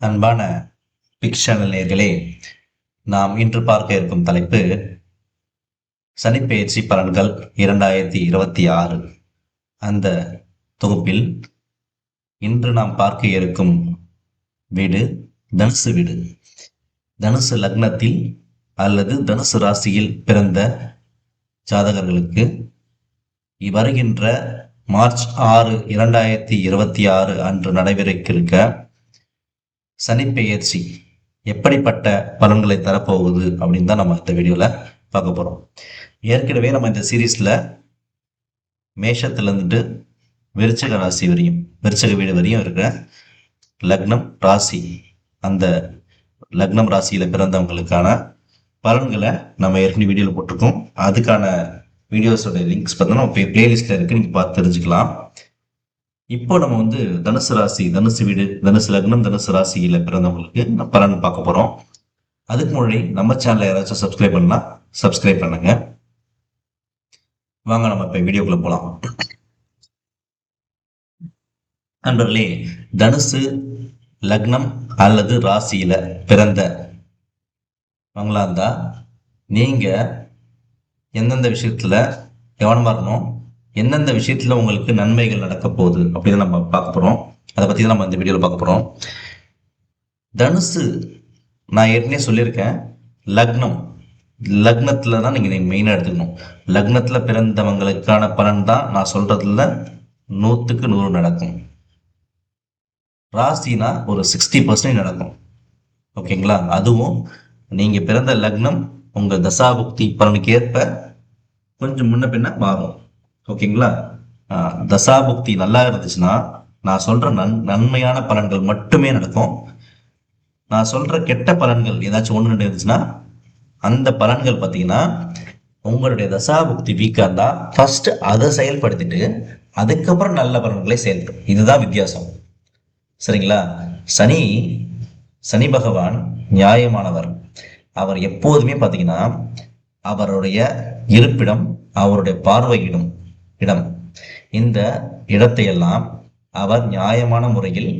அன்பான பிக்ஷனல் நேர்களே நாம் இன்று பார்க்க இருக்கும் தலைப்பு சனிப்பெயர்ச்சி பலன்கள் இரண்டாயிரத்தி இருபத்தி ஆறு. அந்த தொகுப்பில் இன்று நாம் பார்க்க இருக்கும் வீடு தனுசு வீடு. தனுசு லக்னத்தில் அல்லது தனுசு ராசியில் பிறந்த ஜாதகர்களுக்கு வருகின்ற மார்ச் ஆறு இரண்டாயிரத்தி இருபத்தி ஆறு அன்று நடைபெறக்கிருக்க சனிப்பெயர்ச்சி எப்படிப்பட்ட பலன்களை தரப்போகுது அப்படின்னு தான் நம்ம இந்த வீடியோவில் பார்க்க போகிறோம் ஏற்கனவே நம்ம இந்த சீரீஸில் மேஷத்துலேருந்துட்டு விருச்சக ராசி வரையும் விருச்சக வீடு வரையும் இருக்கிற லக்னம் ராசி அந்த லக்னம் ராசியில் பிறந்தவங்களுக்கான பலன்களை நம்ம ஏற்கனவே வீடியோவில் போட்டிருக்கோம். அதுக்கான வீடியோஸோட லிங்க்ஸ் பார்த்தோன்னா பிளேலிஸ்ட்டில் இருக்குது நீங்கள் பார்த்து தெரிஞ்சுக்கலாம். இப்போ நம்ம வந்து தனுசு ராசி தனுசு வீடு தனுசு லக்னம் தனுசு ராசியில் பிறந்தவங்களுக்கு நம்ம பலன் பார்க்க போறோம்? அதுக்கு முன்னாடி நம்ம சேனலை யாராச்சும் சப்ஸ்கிரைப் பண்ணலாம் சப்ஸ்கிரைப் பண்ணுங்க. வாங்க நம்ம இப்போ வீடியோக்குள்ள போகலாம் நண்பர்களே தனுசு லக்னம் அல்லது ராசியில பிறந்த அவங்களா இருந்தா நீங்க எந்தெந்த விஷயத்துல கவனமா இருக்கணும்? எந்தெந்த விஷயத்துல உங்களுக்கு நன்மைகள் நடக்க போகுது அப்படின்னு நம்ம பார்க்க போறோம். அதை பத்தி தான் நம்ம இந்த வீடியோவில் பார்க்க போறோம். தனுசு நான் ஏற்கனவே சொல்லியிருக்கேன். லக்னம். லக்னத்துல தான் நீங்க மெயினாக எடுத்துக்கணும். லக்னத்துல பிறந்தவங்களுக்கான பலன் தான் நான் சொல்றதுல நூற்றுக்கு நூறு நடக்கும். ராசினா ஒரு சிக்ஸ்டி பர்சன்டேஜ் நடக்கும். ஓகேங்களா? அதுவும் நீங்க பிறந்த லக்னம் உங்க தசாபுக்தி பலனுக்கு ஏற்ப கொஞ்சம் முன்ன பின்ன மாறும். ஓகேங்களா? தசாபுக்தி நல்லா இருந்துச்சுன்னா நான் சொல்ற நன் நன்மையான பலன்கள் மட்டுமே நடக்கும். நான் சொல்ற கெட்ட பலன்கள் ஏதாச்சும் ஒன்று ரெண்டு இருந்துச்சுன்னா அந்த பலன்கள் பார்த்தீங்கன்னா உங்களுடைய தசாபுக்தி வீக்காக இருந்தால் ஃபர்ஸ்ட் அதை செயல்படுத்திட்டு அதுக்கப்புறம் நல்ல பலன்களை செயல்படும் இதுதான் வித்தியாசம். சரிங்களா? சனி சனி பகவான் நியாயமானவர். அவர் எப்போதுமே பார்த்தீங்கன்னா அவருடைய இருப்பிடம் அவருடைய பார்வையிடும். இடம். இந்த இடத்தையெல்லாம் அவர் நியாயமான முறையில்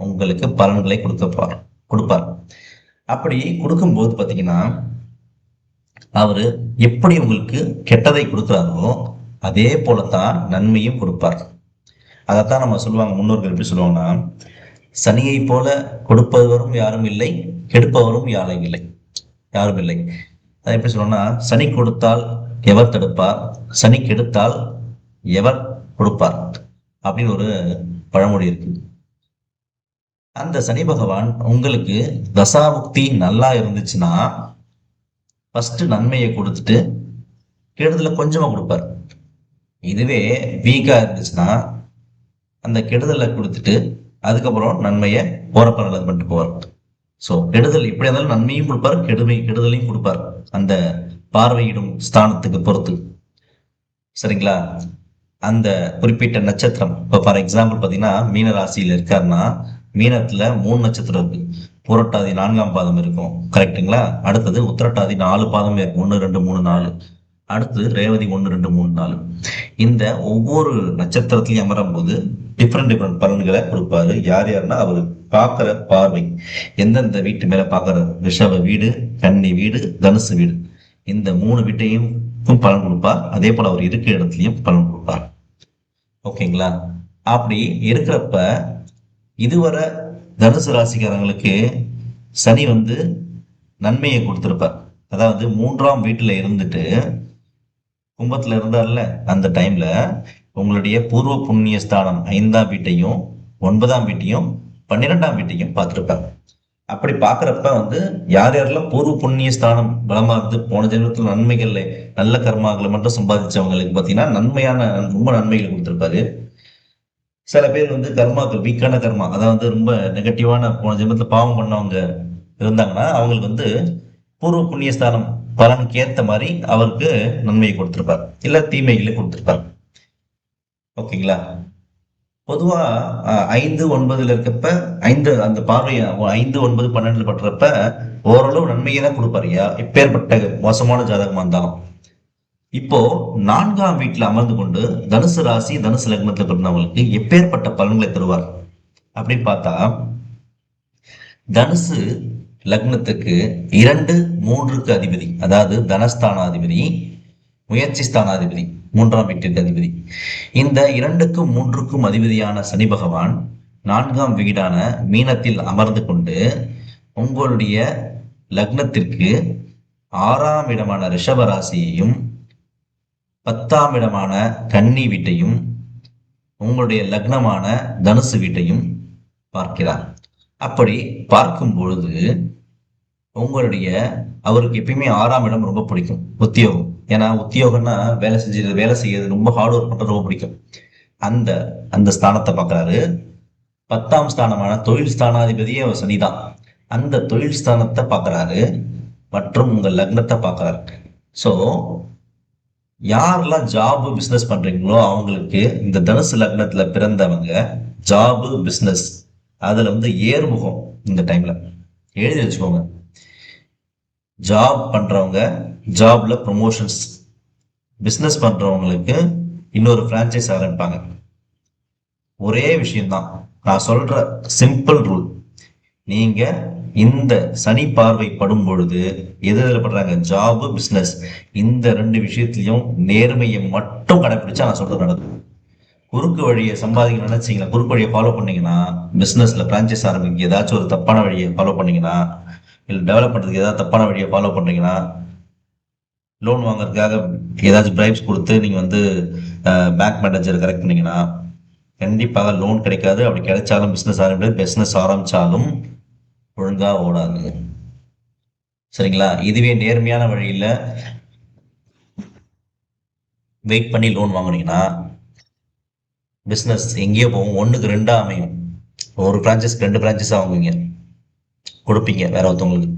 உங்களுக்கு பலன்களை கொடுக்கப்பார் கொடுப்பார். அப்படி கொடுக்கும்போது பார்த்தீங்கன்னா அவர் எப்படி உங்களுக்கு கெட்டதை கொடுக்குறாரோ அதே போலத்தான் நன்மையும் கொடுப்பார். அதைத்தான் நம்ம சொல்லுவாங்க முன்னோர்கள் எப்படி சொல்லுவாங்கன்னா சனியை போல கொடுப்பவரும் யாரும் இல்லை கெடுப்பவரும் யாரும் இல்லை. யாரும் இல்லை. அதை எப்படி சொல்லணும்னா சனி கொடுத்தால் எவர் தடுப்பார் சனி கெடுத்தால் எவர் கொடுப்பார் அப்படின்னு ஒரு பழமொழி இருக்கு. அந்த சனி பகவான் உங்களுக்கு தசாமுக்தி நல்லா இருந்துச்சுன்னா ஃபர்ஸ்ட் நன்மையை கொடுத்துட்டு கெடுதலை கொஞ்சமா கொடுப்பார். இதுவே வீக்கா இருந்துச்சுன்னா அந்த கெடுதலை கொடுத்துட்டு அதுக்கப்புறம் நன்மையை போறப்ப நல்லது பண்ணிட்டு போவார். ஸோ கெடுதல் எப்படி இருந்தாலும் நன்மையும் கொடுப்பார் கெடுமை கெடுதலையும் கொடுப்பார். அந்த பார்வையிடும் ஸ்தானத்துக்கு பொறுத்து. சரிங்களா? அந்த குறிப்பிட்ட நட்சத்திரம். இப்போ ஃபார் எக்ஸாம்பிள் பார்த்தீங்கன்னா மீன ராசியில் இருக்காருன்னா மீனத்தில் மூணு நட்சத்திரம் இருக்கு. புரட்டாதி நான்காம் பாதம் இருக்கும். கரெக்டுங்களா அடுத்தது உத்திரட்டாதி நாலு பாதம் இருக்கும் ஒன்று ரெண்டு மூணு நாலு. அடுத்து ரேவதி ஒன்று ரெண்டு மூணு நாலு. இந்த ஒவ்வொரு நட்சத்திரத்திலையும் அமரும் போது டிஃப்ரெண்ட் டிஃப்ரெண்ட் பலன்களை கொடுப்பாரு. யார் யாருன்னா அவர் பார்க்குற பார்வை. எந்தெந்த வீட்டு மேலே பார்க்குற ரிஷப வீடு கன்னி வீடு தனுசு வீடு. இந்த மூணு வீட்டையும் பலன் கொடுப்பார். அதே போல அவர் இருக்கிற இடத்துலையும் பலன் கொடுப்பார். ஓகேங்களா? அப்படி இருக்கிறப்ப இதுவரை தனுசு ராசிக்காரங்களுக்கு சனி வந்து நன்மையை கொடுத்துருப்பார். அதாவது மூன்றாம் வீட்டில் இருந்துட்டு கும்பத்தில் இருந்தார்ல அந்த டைம்ல உங்களுடைய பூர்வ புண்ணிய ஸ்தானம் ஐந்தாம் வீட்டையும் ஒன்பதாம் வீட்டையும் பன்னிரெண்டாம் வீட்டையும் பார்த்துருப்பாங்க. அப்படி பார்க்குறப்ப வந்து யார் யாரெல்லாம் பூர்வ புண்ணிய ஸ்தானம் பலமா இருந்து போன ஜென்மத்தில் நன்மைகள்ல நல்ல கர்மாக்களை மட்டும் சம்பாதிச்சவங்களுக்கு பார்த்தீங்கன்னா நன்மையான ரொம்ப நன்மைகள் கொடுத்துருப்பாரு. சில பேர் வந்து கர்மாக்கள் வீக்கான கர்மா அதாவது ரொம்ப நெகட்டிவான போன ஜென்மத்தில் பாவம் பண்ணவங்க இருந்தாங்கன்னா அவங்களுக்கு வந்து பூர்வ புண்ணிய ஸ்தானம் பலனுக்கு ஏற்ற மாதிரி அவருக்கு நன்மையை கொடுத்துருப்பார். இல்லை தீமைகளை கொடுத்துருப்பார். ஓகேங்களா? பொதுவா ஐந்து ஒன்பதுல இருக்கப்ப ஐந்து அந்த பார்வை ஐந்து ஒன்பது பன்னெண்டுல பட்டுறப்ப ஓரளவு நன்மையை தான் கொடுப்பாருயா இப்பேற்பட்ட மோசமான ஜாதகமா இருந்தாலும். இப்போ நான்காம் வீட்டில் அமர்ந்து கொண்டு தனுசு ராசி தனுசு லக்னத்தில் பிறந்தவங்களுக்கு எப்பேற்பட்ட பலன்களை தருவார்? அப்படின்னு பார்த்தா தனுசு லக்னத்துக்கு இரண்டு மூன்றுக்கு அதிபதி. அதாவது தனஸ்தானாதிபதி முயற்சி ஸ்தானாதிபதி. மூன்றாம் வீட்டிற்கு அதிபதி. இந்த இரண்டுக்கும் மூன்றுக்கும் அதிபதியான சனி பகவான் நான்காம் வீடான மீனத்தில் அமர்ந்து கொண்டு உங்களுடைய லக்னத்திற்கு ஆறாம் இடமான ரிஷப ராசியையும் பத்தாம் இடமான கன்னி வீட்டையும் உங்களுடைய லக்னமான தனுசு வீட்டையும் பார்க்கிறார். அப்படி பார்க்கும் பொழுது உங்களுடைய அவருக்கு எப்பயுமே ஆறாம் இடம் ரொம்ப பிடிக்கும் உத்தியோகம். ஏன்னா உத்தியோகம்னா வேலை செஞ்சு வேலை செய்யறது ரொம்ப ஹார்ட் ஒர்க் பண்றது ரொம்ப பிடிக்கும். அந்த அந்த ஸ்தானத்தை பார்க்கறாரு பத்தாம் ஸ்தானமான தொழில் ஸ்தானாதிபதியே அவர் சனிதான். அந்த தொழில் ஸ்தானத்தை பார்க்கறாரு மற்றும் உங்க லக்னத்தை பார்க்கறாரு ஸோ யாரெல்லாம் ஜாபு பிஸ்னஸ் பண்றீங்களோ அவங்களுக்கு இந்த தனுசு லக்னத்துல பிறந்தவங்க ஜாபு பிஸ்னஸ் அதுல வந்து ஏர்முகம் இந்த டைம்ல எழுதி வச்சுக்கோங்க. ஜாப் பண்ணுறவங்க ஜாப்ல ப்ரொமோஷன்ஸ் பிஸ்னஸ் பண்ணுறவங்களுக்கு இன்னொரு ஃப்ரான்ச்சைஸ் ஆரம்பிப்பாங்க. ஒரே விஷயம்தான். நான் சொல்ற சிம்பிள் ரூல் நீங்க இந்த சனி பார்வை படும் பொழுது எது எதுல படுறாங்க? ஜாபு பிஸ்னஸ் இந்த ரெண்டு விஷயத்திலையும் நேர்மையை மட்டும் கடைப்பிடிச்சா நான் சொல்றது நடக்கும். குறுக்கு வழியை சம்பாதிக்க நினைச்சீங்கன்னா குறுக்கு வழியை ஃபாலோ பண்ணீங்கன்னா பிஸ்னஸில் பிரான்ச்சைஸ் ஆரம்பிங்க ஏதாச்சும் ஒரு தப்பான வழியை ஃபாலோ பண்ணீங்கன்னா இல்லை டெவலப் பண்ணுறதுக்கு ஏதாவது தப்பான வழியை ஃபாலோ பண்ணுறீங்கன்னா லோன் வாங்குறதுக்காக ஏதாச்சும் பிரைப்ஸ் கொடுத்து நீங்கள் வந்து பேங்க் மேனேஜர் கரெக்ட் பண்ணீங்கன்னா கண்டிப்பாக லோன் கிடைக்காது. அப்படி கிடைச்சாலும் பிஸ்னஸ் ஆரம்பிச்சு பிஸ்னஸ் ஆரம்பித்தாலும் ஒழுங்காக ஓடாது. சரிங்களா? இதுவே நேர்மையான வழியில் வெயிட் பண்ணி லோன் வாங்குனீங்கன்னா பிஸ்னஸ் எங்கேயோ போகும். ஒன்றுக்கு ரெண்டாக அமையும். ஒரு பிரான்ச்சஸ் ரெண்டு பிரான்ச்சஸ் வாங்குவீங்க. கொடுப்பீங்க வேற ஒருத்தவங்களுக்கு.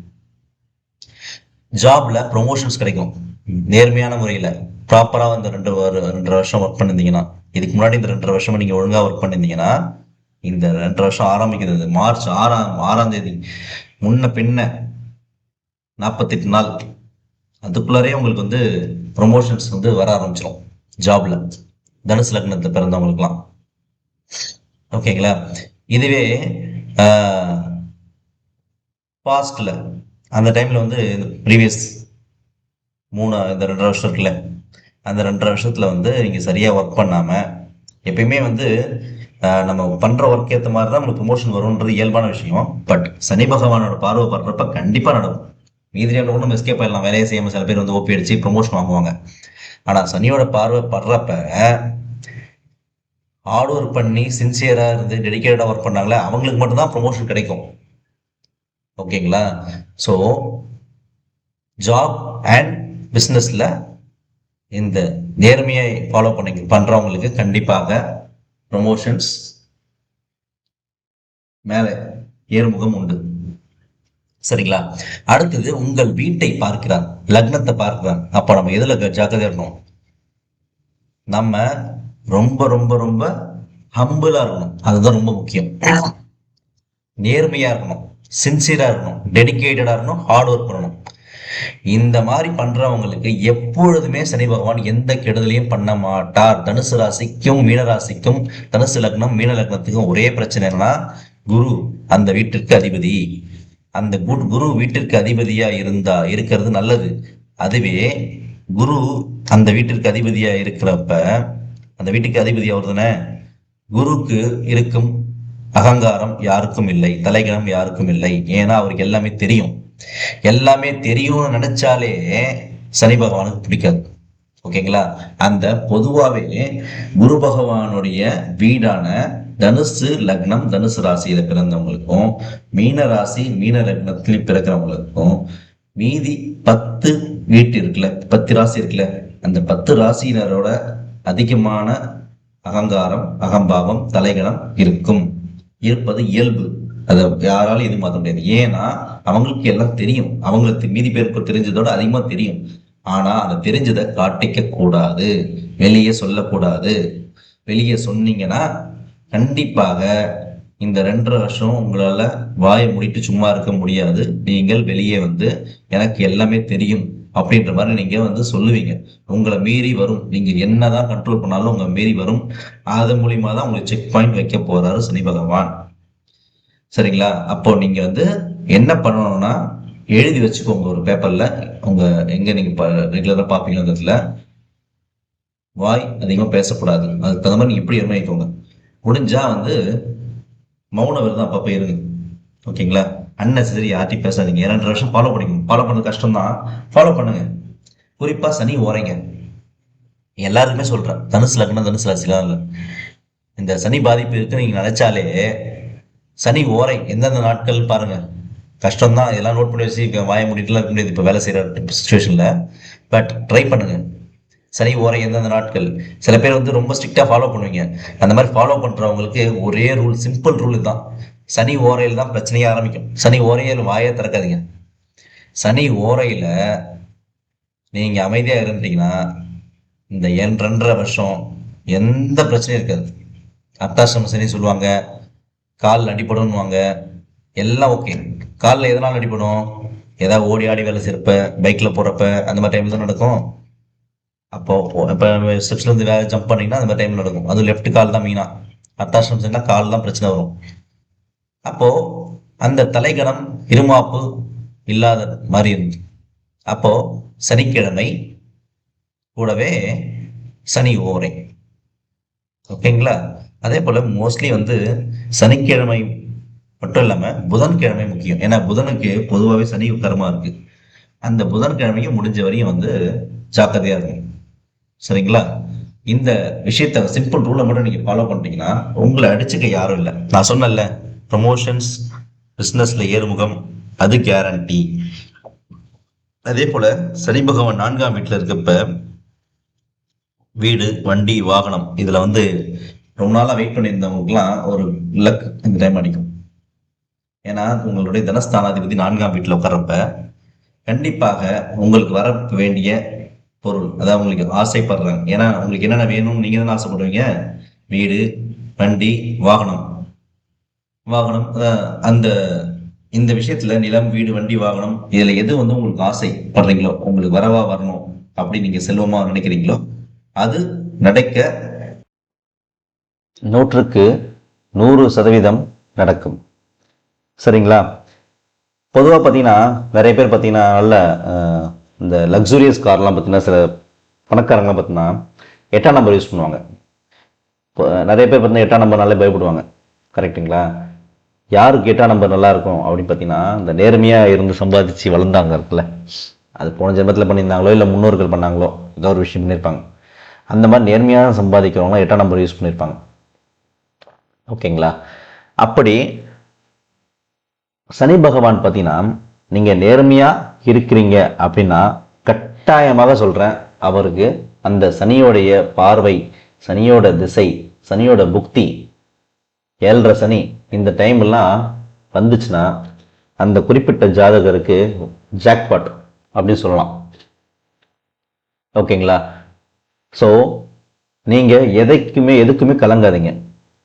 ஜாப்ல ப்ரொமோஷன்ஸ் கிடைக்கும். நேர்மையான முறையில ப்ராப்பரா இந்த ரெண்டு வரு- ரெண்டரை வருஷம் ஒர்க் பண்ணிருந்தீங்கன்னா இதுக்கு முன்னாடி இந்த ரெண்டரை வருஷம் நீங்க ஒழுங்கா ஒர்க் பண்ணிருந்தீங்கன்னா இந்த ரெண்டரை வருஷம் ஆரம்பிக்கிறது மார்ச் ஆறாம் ஆறாம் தேதி முன்ன பின்ன நாற்பத்தெட்டு நாள் அதுக்குள்ளாரே உங்களுக்கு வந்து ப்ரொமோஷன்ஸ் வந்து வர ஆரம்பிச்சிடும் ஜாப்ல தனுசு லக்னத்தை பிறந்தவங்களுக்குலாம் ஓகேங்களா இதுவே பாஸ்ட்ல அந்த டைம்ல வந்து ப்ரீவியஸ் மூணு இந்த ரெண்டரை வருஷம் இருக்குல்ல அந்த ரெண்டரை வருஷத்துல வந்து நீங்கள் சரியாக ஒர்க் பண்ணாமல் எப்பயுமே வந்து நம்ம பண்ணுற ஒர்க் ஏற்ற மாதிரி தான் உங்களுக்கு ப்ரொமோஷன் வரும்ன்றது இயல்பான விஷயம். பட் சனி பகவானோட பார்வை படுறப்ப கண்டிப்பாக நடக்கும். மீதி ரெண்டு ஒன்றும் எஸ்கேப் ஆயிடலாம். வேலையை செய்யாமல் சில பேர் வந்து ஓப்பி அடிச்சு ப்ரொமோஷன் வாங்குவாங்க. ஆனால் சனியோட பார்வை படுறப்ப ஹார்ட் ஒர்க் பண்ணி சின்சியராக இருந்து டெடிக்கேட்டடாக ஒர்க் பண்ணாங்களே அவங்களுக்கு மட்டும்தான் ப்ரொமோஷன் கிடைக்கும். ஓகேங்களா? ஸோ ஜாப் அண்ட் பிஸ்னஸில் இந்த நேர்மையை ஃபாலோ பண்ணி பண்ணுறவங்களுக்கு கண்டிப்பாக ப்ரொமோஷன்ஸ் மேலே ஏறுமுகம் உண்டு. சரிங்களா? அடுத்தது உங்கள் வீட்டை பார்க்கிறார் லக்னத்தை பார்க்கிறார். அப்போ நம்ம எதில் க- இருக்கணும்? நம்ம ரொம்ப ரொம்ப ரொம்ப ஹம்பிளாக இருக்கணும். அதுதான் ரொம்ப முக்கியம். நேர்மையாக இருக்கணும். சின்சியராக இருக்கணும் டெடிக்கேட்டடாக இருக்கணும் ஹார்ட் ஒர்க் பண்ணணும். இந்த மாதிரி பண்றவங்களுக்கு எப்பொழுதுமே சனி பகவான் எந்த கெடுதலையும் பண்ண மாட்டார். தனுசு ராசிக்கும் மீன ராசிக்கும் தனுசு லக்னம் மீன லக்னத்துக்கும் ஒரே பிரச்சனை என்னன்னா குரு அந்த வீட்டிற்கு அதிபதி. அந்த குரு வீட்டிற்கு அதிபதியா இருந்தா இருக்கிறது நல்லது. அதுவே குரு அந்த வீட்டிற்கு அதிபதியா இருக்கிறப்ப அந்த வீட்டுக்கு அதிபதி அவர் தானே குருக்கு இருக்கும் அகங்காரம் யாருக்கும் இல்லை தலைகணம் யாருக்கும் இல்லை. ஏன்னா அவருக்கு எல்லாமே தெரியும். எல்லாமே தெரியும்னு நினைச்சாலே சனி பகவானுக்கு பிடிக்காது. ஓகேங்களா? அந்த பொதுவாகவே குரு பகவானுடைய வீடான தனுசு லக்னம் தனுசு ராசியில பிறந்தவங்களுக்கும் மீன ராசி மீன லக்னத்திலையும் பிறக்கிறவங்களுக்கும் மீதி பத்து வீட்டு இருக்குல்ல பத்து ராசி இருக்குல்ல அந்த பத்து ராசியினரோட அதிகமான அகங்காரம் அகம்பாவம் தலைகணம் இருக்கும். இருப்பது இயல்பு. அதை யாராலும் எதுவும் மாற்ற முடியாது. ஏன்னா அவங்களுக்கு எல்லாம் தெரியும். அவங்களுக்கு மீதி பேருக்கு தெரிஞ்சதோட அதிகமா தெரியும். ஆனா அதை தெரிஞ்சதை காட்டிக்க கூடாது வெளியே சொல்லக்கூடாது. வெளியே சொன்னீங்கன்னா கண்டிப்பாக இந்த ரெண்டரை வருஷம் உங்களால வாயை முடிட்டு சும்மா இருக்க முடியாது. நீங்கள் வெளியே வந்து எனக்கு எல்லாமே தெரியும். அப்படின்ற மாதிரி நீங்க வந்து சொல்லுவீங்க. உங்களை மீறி வரும். நீங்க என்னதான் கண்ட்ரோல் பண்ணாலும் உங்களை மீறி வரும். அது மூலியமா தான் உங்களுக்கு செக் பாயிண்ட் வைக்க போறாரு சனி பகவான். சரிங்களா? அப்போ நீங்க வந்து என்ன பண்ணணும்னா எழுதி வச்சுக்கோங்க ஒரு பேப்பர்ல உங்க எங்க நீங்க ரெகுலரா பாப்பீங்க அந்த இடத்துல. வாய் அதிகமா பேசக்கூடாது. அதுக்கு தகுந்த மாதிரி நீங்க எப்படி நிர்ணயிக்கோங்க முடிஞ்சா வந்து மௌன விரதம் அப்பப்போ இருங்க. ஓகேங்களா? அன்னெசரி யார்ட்டி பேசாதீங்க. இரண்டு வருஷம் ஃபாலோ பண்ணிக்கணும் ஃபாலோ பண்ணது கஷ்டம் தான் ஃபாலோ பண்ணுங்க. குறிப்பாக சனி ஓரைங்க. எல்லாருக்குமே சொல்கிறேன் தனுசு லக்னம் தனுசு ராசிலாம் இல்லை. இந்த சனி பாதிப்பு இருக்கு நீங்கள் நினைச்சாலே சனி ஓரை எந்தெந்த நாட்கள் பாருங்கள் கஷ்டம் தான் இதெல்லாம் நோட் பண்ணி வச்சு வாய முடிட்டுலாம் இருக்க முடியாது. இப்போ வேலை செய்கிற சுச்சுவேஷனில் பட் ட்ரை பண்ணுங்க. சனி ஓரை எந்தெந்த நாட்கள். சில பேர் வந்து ரொம்ப ஸ்ட்ரிக்டாக ஃபாலோ பண்ணுவீங்க. அந்த மாதிரி ஃபாலோ பண்ணுறவங்களுக்கு ஒரே ரூல் சிம்பிள் ரூல் தான் சனி ஓரையில் தான் பிரச்சனையே ஆரம்பிக்கும். சனி ஓரையில் வாயை திறக்காதீங்க. சனி ஓரையில் நீங்கள் அமைதியாக இருந்துட்டீங்கன்னா இந்த என் ரெண்டரை வருஷம் எந்த பிரச்சனையும் இருக்காது. அர்த்தாசிரம சனி சொல்லுவாங்க காலில் அடிப்படும்னுவாங்க எல்லாம் ஓகே. காலில் எதனால் அடிப்படும் ஏதாவது ஓடி ஆடி வேலை செய்யறப்ப பைக்கில் போகிறப்ப அந்த மாதிரி டைமில் தான் நடக்கும். அப்போ இப்போ ஸ்டெப்ஸ்லேருந்து வேலை ஜம்ப் பண்ணிங்கன்னா அந்த மாதிரி டைம் நடக்கும். அது லெஃப்ட் கால் தான் மெயினா அர்த்தாசிரமம் சனினா கால் தான் பிரச்சனை வரும். அப்போ அந்த தலைகணம் இருமாப்பு இல்லாத மாதிரி இருந்தது. அப்போ சனிக்கிழமை கூடவே சனி ஓரை. ஓகேங்களா? அதே போல மோஸ்ட்லி வந்து சனிக்கிழமை மட்டும் இல்லாம புதன்கிழமை முக்கியம். ஏன்னா புதனுக்கு பொதுவாகவே சனி கர்மா இருக்கு. அந்த புதன்கிழமையும் முடிஞ்ச வரையும் வந்து ஜாக்கிரதையா இருக்கும் சரிங்களா? இந்த விஷயத்த சிம்பிள் ரூலை மட்டும் நீங்க ஃபாலோ பண்ணிட்டீங்கன்னா உங்களை அடிச்சுக்க யாரும் இல்லை. நான் சொன்னேன்ல ப்ரமோஷன்ஸ் பிஸ்னஸ்ல ஏறுமுகம் அது கேரண்டி அதே போல சனி பகவான் நான்காம் வீட்டில் இருக்கப்ப வீடு வண்டி வாகனம் இதுல வந்து ரொம்ப நாளா வெயிட் பண்ணியிருந்தவங்களுக்குலாம் ஒரு லக் இந்த டைம் அடிக்கும். ஏன்னா உங்களுடைய தனஸ்தானாதிபதி நான்காம் வீட்டில் உட்கார்றப்ப கண்டிப்பாக உங்களுக்கு வர வேண்டிய பொருள் அதாவது உங்களுக்கு ஆசைப்படுறாங்க. ஏன்னா உங்களுக்கு என்னென்ன வேணும்னு நீங்க தானே ஆசைப்படுவீங்க வீடு வண்டி வாகனம். வாகனம் அந்த இந்த விஷயத்துல நிலம் வீடு வண்டி வாகனம் இதுல எது வந்து உங்களுக்கு ஆசைப்படுறீங்களோ உங்களுக்கு வரவா வரணும் அப்படி நீங்க செல்வமா நினைக்கிறீங்களோ அது நடக்க நூற்றுக்கு நூறு சதவீதம் நடக்கும். சரிங்களா? பொதுவாக பார்த்தீங்கன்னா நிறைய பேர் பார்த்தீங்கன்னா நல்ல இந்த லக்ஸூரியஸ் கார்லாம் பார்த்தீங்கன்னா சில பணக்காரங்களாம் பார்த்தீங்கன்னா எட்டாம் நம்பர் யூஸ் பண்ணுவாங்க. இப்போ நிறைய பேர் பார்த்தீங்கன்னா எட்டாம் நம்பர்னாலே பயப்படுவாங்க. கரெக்ட்டுங்களா யார் கேட்டால் நம்ம நல்லா இருக்கும் அப்படின்னு பார்த்தீங்கன்னா இந்த நேர்மையாக இருந்து சம்பாதிச்சு வளர்ந்தாங்க இருக்குல்ல. அது போன ஜென்மத்தில் பண்ணியிருந்தாங்களோ இல்லை முன்னோர்கள் பண்ணாங்களோ ஏதோ ஒரு விஷயம் பண்ணியிருப்பாங்க. அந்த மாதிரி நேர்மையாக சம்பாதிக்கிறவங்களாம் எட்டாம் நம்பர் யூஸ் பண்ணியிருப்பாங்க. ஓகேங்களா? அப்படி சனி பகவான் பார்த்தீங்கன்னா நீங்கள் நேர்மையாக இருக்கிறீங்க அப்படின்னா கட்டாயமாக சொல்கிறேன் அவருக்கு அந்த சனியோடைய பார்வை சனியோட திசை சனியோட புக்தி ஏழரை சனி இந்த டைம்லாம் வந்துச்சுன்னா அந்த குறிப்பிட்ட ஜாதகருக்கு ஜாக்பாட் அப்படின்னு சொல்லலாம். ஓகேங்களா ஸோ நீங்கள் எதைக்குமே எதுக்குமே கலங்காதீங்க.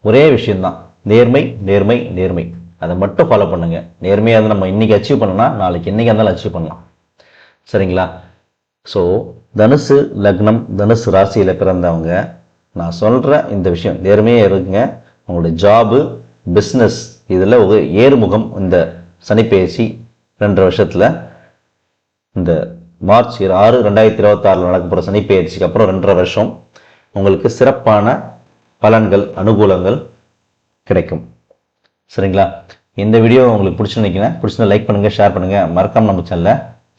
ஒரே விஷயம்தான். நேர்மை நேர்மை நேர்மை. அதை மட்டும் ஃபாலோ பண்ணுங்க. நேர்மையாக அதை நம்ம இன்னைக்கு அச்சீவ் பண்ணனா நாளைக்கு என்னைக்கு இருந்தாலும் அச்சீவ் பண்ணலாம். சரிங்களா? ஸோ தனுசு லக்னம் தனுசு ராசியில் பிறந்தவங்க நான் சொல்கிற இந்த விஷயம் நேர்மையாக இருக்குங்க உங்களுடைய ஜாபு பிஸ்னஸ் இதில் ஒரு ஏறுமுகம் இந்த சனிப்பெயர்ச்சி ரெண்டரை வருஷத்தில். இந்த மார்ச் ஆறு ரெண்டாயிரத்தி இருபத்தாறில் நடக்க போகிற சனிப்பெயர்ச்சிக்கு அப்புறம் ரெண்டரை வருஷம் உங்களுக்கு சிறப்பான பலன்கள் அனுகூலங்கள் கிடைக்கும். சரிங்களா? இந்த வீடியோ உங்களுக்கு பிடிச்சிருந்தீங்கன்னா நினைக்கிறேன். பிடிச்சிருந்தா லைக் பண்ணுங்கள் ஷேர் பண்ணுங்கள் மறக்காமல் நம்ம சேனலை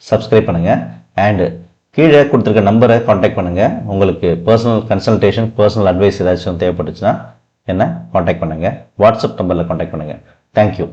சப்ஸ்கிரைப் பண்ணுங்கள் அண்டு கீழே கொடுத்துருக்க நம்பரை காண்டாக்ட் பண்ணுங்கள் உங்களுக்கு பர்சனல் கன்சல்டேஷன் பர்சனல் அட்வைஸ் ஏதாச்சும் தேவைப்பட்டுச்சுன்னா என்ன? காண்டாக்ட் பண்ணுங்கள் வாட்ஸ்அப் நம்பரில் காண்டாக்ட் பண்ணுங்கள் தேங்க்யூ